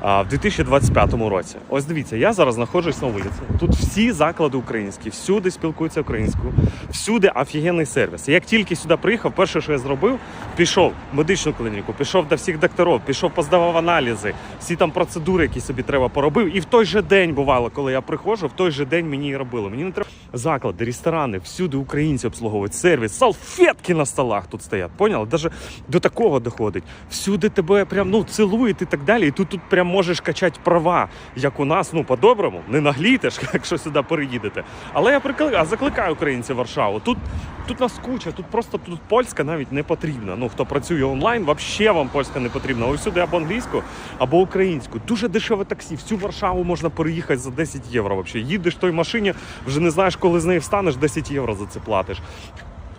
а, в 2025 році. Ось дивіться, я зараз знаходжусь на вулиці. Тут всі заклади українські, всюди спілкуються українською, всюди офігенний сервіс. Як тільки сюди приїхав, перше, що я зробив, пішов в медичну клініку, пішов до всіх докторів, пішов поздавав аналізи, всі там процедури, які собі треба поробив. І в той же день бувало, коли я приходжу, в той же день мені і робили. Мені не треба заклади, ресторани, всюди українці обслуговують сервіс, салфетки на столах тут стоять. Поняли? Даже до такого доходить. Всюди тебе прям ну цілують і так далі. Тут тут прям можеш качати права, як у нас, ну по-доброму, не наглітиш, якщо сюди переїдете. Але я прикликаю, закликаю українців Варшаву. Тут тут нас куча, тут просто тут польська навіть не потрібна. Ну хто працює онлайн, взагалі вам польська не потрібна. Ось сюди або англійську, або українську. Дуже дешеве таксі. Всю Варшаву можна переїхати за 10 євро. Вообще їдеш в той машині, вже не знаєш, коли з неї встанеш, 10 євро за це платиш.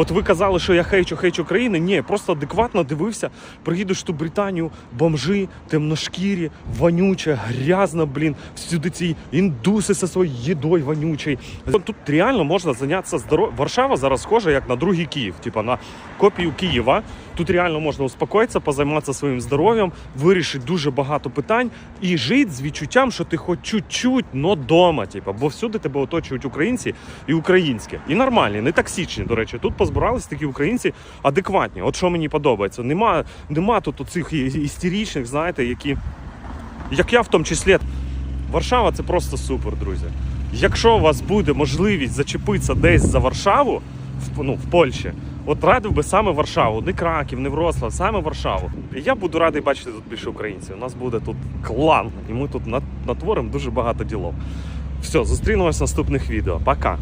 От ви казали, що я хейчу, хейчу країни. Ні, просто адекватно дивився. Приїдеш в ту Британію, бомжи, темношкірі, вонюче, грязно, блін, всюди ці індуси зі своєю їдою вонючою. Тут реально можна зайнятися здоров'ям. Варшава зараз схожа як на другий Київ, типа на копію Києва. Тут реально можна успокоїтися, позайматися своїм здоров'ям, вирішити дуже багато питань і жити з відчуттям, що ти хоч чуть-чуть, но дома. Типа, бо всюди тебе оточують українці і українське. І нормальні, не токсичні, до речі. Тут позбирались такі українці адекватні. От що мені подобається. Нема, нема тут оцих істеричних, знаєте, які. Як я в тому числі. Варшава це просто супер, друзі. Якщо у вас буде можливість зачепитися десь за Варшаву, в, ну, в Польщі, от радив би саме Варшаву, не Краків, не Врослав, саме Варшаву. І я буду радий бачити тут більше українців. У нас буде тут клан, і ми тут натворимо дуже багато ділов. Все, зустрінемось в наступних відео. Пока!